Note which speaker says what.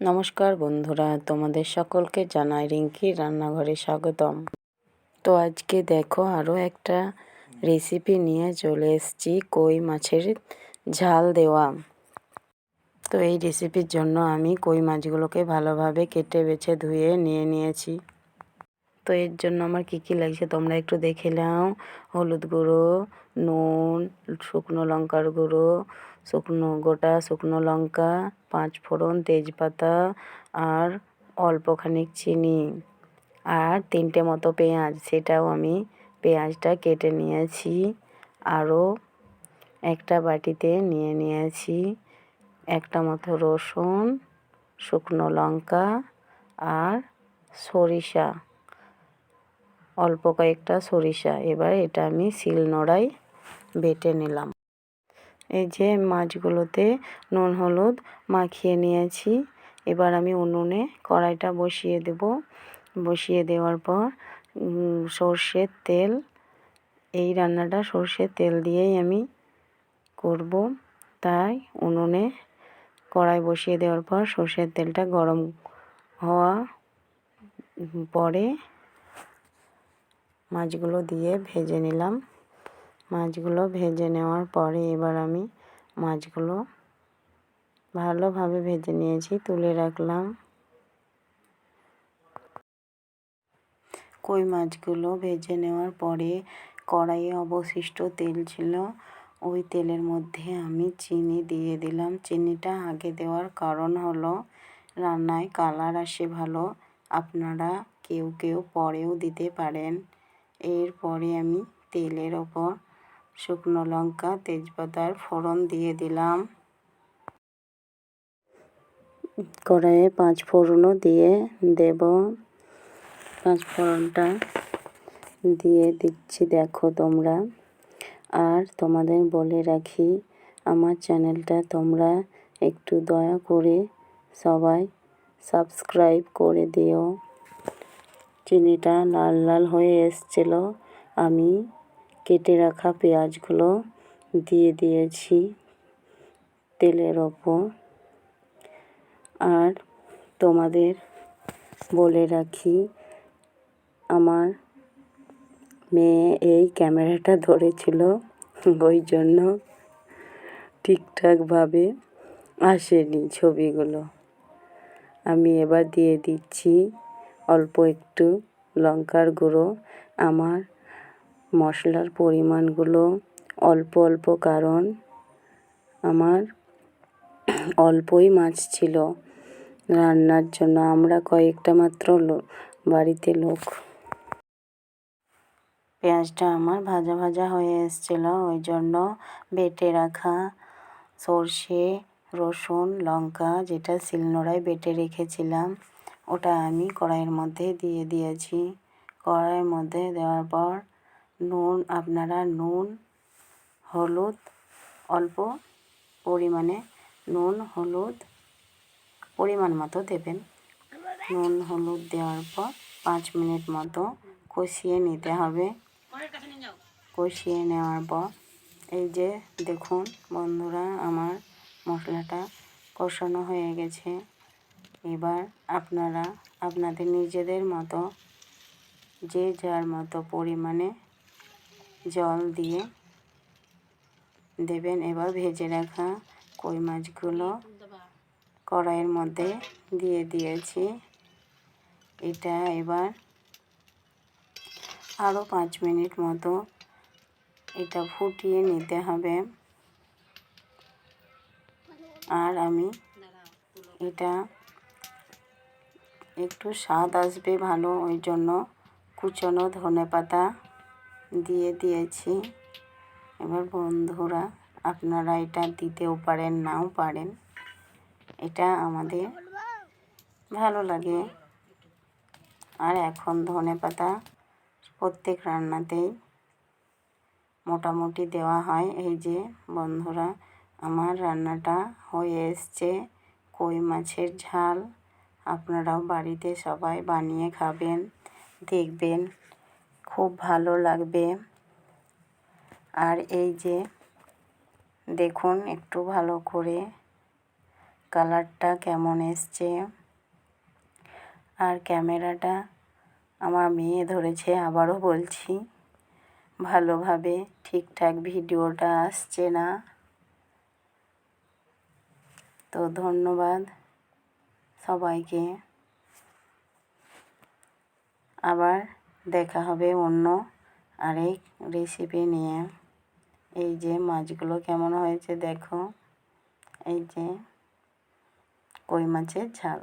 Speaker 1: নমস্কার বন্ধুরা, তোমাদের সকলকে জানাই রিঙ্কি রান্নাঘরে স্বাগতম। তো আজকে দেখো আরও একটা রেসিপি নিয়ে চলে এসেছি, কই মাছের ঝাল দেওয়া। তো এই রেসিপির জন্য আমি কই মাছগুলোকে ভালোভাবে কেটে বেছে ধুয়ে নিয়ে নিয়েছি। তো এর জন্য আমার কী কী লাগছে তোমরা একটু দেখে নাও। হলুদ গুঁড়ো, নুন, শুকনো লঙ্কার গুঁড়ো শুকনো গোটা, শুকনো লঙ্কা, পাঁচ ফোড়ন, তেজপাতা আর অল্পখানিক চিনি আর তিনটে মতো পেঁয়াজ। সেটাও আমি পেঁয়াজটা কেটে নিয়েছি, আরও একটা বাটিতে নিয়ে নিয়েছি। একটা মতো রসুন, শুকনো লঙ্কা আর সরিষা, অল্প কয়েকটা সরিষা। এবার এটা আমি শিলনোড়ায় বেটে নিলাম। এই যে মাছগুলোতে নুন, হলুদ মাখিয়ে নিয়েছি। এবার আমি উনুনে কড়াইটা বসিয়ে দেব। বসিয়ে দেওয়ার পর সর্ষের তেল, এই রান্নাটা সর্ষের তেল দিয়েই আমি করব। তাই উনুনে কড়াই বসিয়ে দেওয়ার পর সর্ষের তেলটা গরম হওয়া পরে মাছগুলো দিয়ে ভেজে নিলাম। মাছগুলো ভেজে নেওয়ার পরে এবার আমি মাছগুলো ভালোভাবে ভেজে নিয়েছি, তুলে রাখলাম। কই মাছগুলো ভেজে নেওয়ার পরে কড়াইয়ে অবশিষ্ট তেল ছিল, ওই তেলের মধ্যে আমি চিনি দিয়ে দিলাম। চিনিটা আগে দেওয়ার কারণ হলো রান্নায় কালার আসে ভালো, আপনারা কেউ কেউ পরেও দিতে পারেন। এরপরে আমি তেলের ওপর শুকনো লঙ্কা, তেজপাতার ফোড়ন দিয়ে দিলাম। কড়াইয়ে পাঁচ ফোড়নও দিয়ে দেব। পাঁচ ফোড়নটা দিয়ে দিচ্ছি, দেখো তোমরা। আর তোমাদের বলে রাখি, আমার চ্যানেলটা তোমরা একটু দয়া করে সবাই সাবস্ক্রাইব করে দিও। চিনিটা লাল লাল হয়ে এসছিল, আমি কেটে রাখা পেঁয়াজগুলো দিয়ে দিয়েছি তেলের ওপর। আর তোমাদের বলে রাখি, আমার মেয়ে এই ক্যামেরাটা ধরেছিল, ওই জন্য ঠিকঠাকভাবে আসেনি ছবিগুলো। আমি এবার দিয়ে দিচ্ছি অল্প একটু লঙ্কার গুঁড়ো। আমার মশলার পরিমাণগুলো অল্প অল্প, কারণ আমার অল্পই মাছ ছিল রান্নার জন্য। আমরা কয়েকটা মাত্র বাড়িতে লোক। পেঁয়াজটা আমার ভাজা ভাজা হয়ে এসেছিল। ওই জন্য বেটে রাখা সর্ষে, রসুন, লঙ্কা যেটা শিলনোড়ায় বেটে রেখেছিলাম, ওটা আমি কড়াইয়ের মধ্যে দিয়ে দিয়েছি। কড়াইয়ের মধ্যে দেওয়ার পর নুন, আপনারা নুন, হলুদ, অল্প পরিমাণে নুন, হলুদ পরিমাণ মতো দেবেন। নুন, হলুদ দেওয়ার পর পাঁচ মিনিট মতো কষিয়ে নিতে হবে। কষিয়ে নেওয়ার পর এই যে দেখুন বন্ধুরা, আমার মশলাটা কষানো হয়ে গেছে। এবার আপনারা, আপনাদের নিজেদের মতো, যে যার মতো পরিমাণে জল দিয়ে দেবেন। এবার ভেজে রাখা কই মাছগুলো কড়াইয়ের মধ্যে দিয়ে দিয়েছি। এটা এবার আরও পাঁচ মিনিট মতো এটা ফুটিয়ে নিতে হবে। আর আমি এটা একটু স্বাদ আসবে ভালো, ওই জন্য কুচনো ধনে পাতা দিয়ে দিয়েছি। এবার বন্ধুরা, আপনারা এটা দিতেও পারেন, নাও পারেন। এটা আমাদের ভালো লাগে। আর এখন ধনে পাতা প্রত্যেক রান্নাতেই মোটামুটি দেওয়া হয়। এই যে বন্ধুরা, আমার রান্নাটা হয়ে এসছে। কই মাছের ঝাল, আপনারাও বাড়িতে সবাই বানিয়ে খাবেন, দেখবেন। খুব ভালো লাগবে। আর এই যে, দেখুন একটু ভালো করে কালারটা কেমন এসছে। আর ক্যামেরাটা আমার মেয়ে ধরেছে, আবারও বলছি, ভালোভাবে ঠিকঠাক ভিডিওটা আসছে না। তো ধন্যবাদ সবাইকে। আবার দেখা হবে অন্য আরেক রেসিপি নিয়ে। এই যে মাছগুলো কেমন হয়েছে দেখো। এই যে কই মাছের ঝাল।